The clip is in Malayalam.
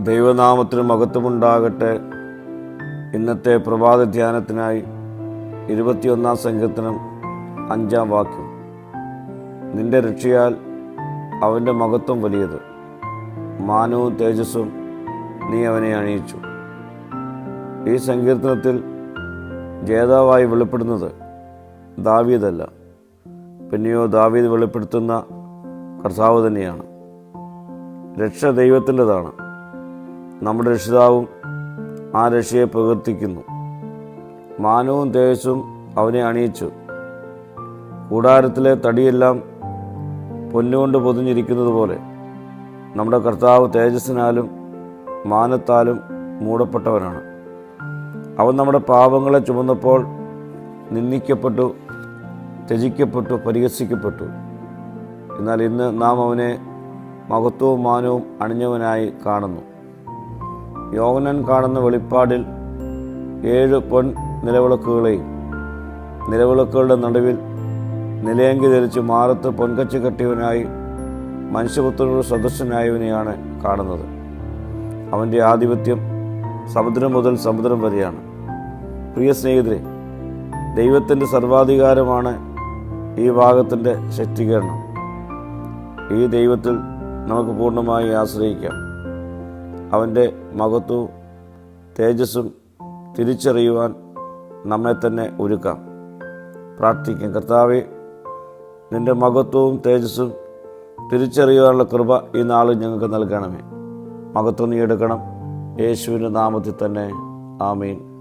ദൈവനാമത്തിന് മഹത്വമുണ്ടാകട്ടെ. ഇന്നത്തെ പ്രഭാത ധ്യാനത്തിനായി ഇരുപത്തിയൊന്നാം സംഘത്തിനും അഞ്ചാം വാക്യം. നിന്റെ രക്ഷയാൽ അവന്റെ മഹത്വം വലിയത്. മാനവും തേജസ്സും നീ അവനെ അണിയിച്ചു. ഈ സങ്കീർത്തനത്തിൽ ജേതാവായി വെളിപ്പെടുന്നത് ദാവീദല്ല. പിന്നെയോ ദാവീദ് വെളിപ്പെടുത്തുന്ന കർത്താവ് തന്നെയാണ്. രക്ഷ ദൈവത്തിന്റെതാണ്. നമ്മുടെ രക്ഷിതാവും ആ രക്ഷയെ പ്രകീർത്തിക്കുന്നു. മാനവും തേജസ്സും അവനെ അണിയിച്ചു. കൂടാരത്തിലെ തടിയെല്ലാം പൊന്നുകൊണ്ട് പൊതിഞ്ഞിരിക്കുന്നത് പോലെ നമ്മുടെ കർത്താവ് തേജസ്സിനാലും മാനത്താലും മൂടപ്പെട്ടവനാണ്. അവൻ നമ്മുടെ പാപങ്ങളെ ചുമന്നപ്പോൾ നിന്ദിക്കപ്പെട്ടു ത്യജിക്കപ്പെട്ടു പരിഹസിക്കപ്പെട്ടു. എന്നാൽ ഇന്ന് നാം അവനെ മഹത്വവും മാനവും അണിഞ്ഞവനായി കാണുന്നു. യോഹനൻ കാണുന്ന വെളിപ്പാടിൽ ഏഴ് പൊൻ നിലവിളക്കുകളെയും നിലവിളക്കുകളുടെ നടുവിൽ നിലയങ്കി ധരിച്ച് മാറത്ത് പൊൻകച്ച് കെട്ടിയവനായി മനുഷ്യപുത്രനോട് സദസ്യനായവനെയാണ് കാണുന്നത്. അവന്റെ ആധിപത്യം സമുദ്രം മുതൽ സമുദ്രം വരെയാണ്. പ്രിയ സ്നേഹിതരെ ദൈവത്തിന്റെ സർവാധികാരമാണ് ഈ ഭാഗത്തിന്റെ ശക്തീകരണം. ഈ ദൈവത്തിൽ നമുക്ക് പൂർണമായി ആശ്രയിക്കാം. അവന്റെ മഹത്വവും തേജസ്സും തിരിച്ചറിയുവാൻ നമ്മെ തന്നെ ഒരുക്കാം. പ്രാർത്ഥിക്കും. കർത്താവെ നിന്റെ മഹത്വവും തേജസ്സും തിരിച്ചറിയുവാനുള്ള കൃപ ഈ നാളും ഞങ്ങൾക്ക് നൽകണമേ. മഹത്വം നീ എടുക്കണം. യേശുവിന്റെ നാമത്തിൽ തന്നെ. ആമീൻ.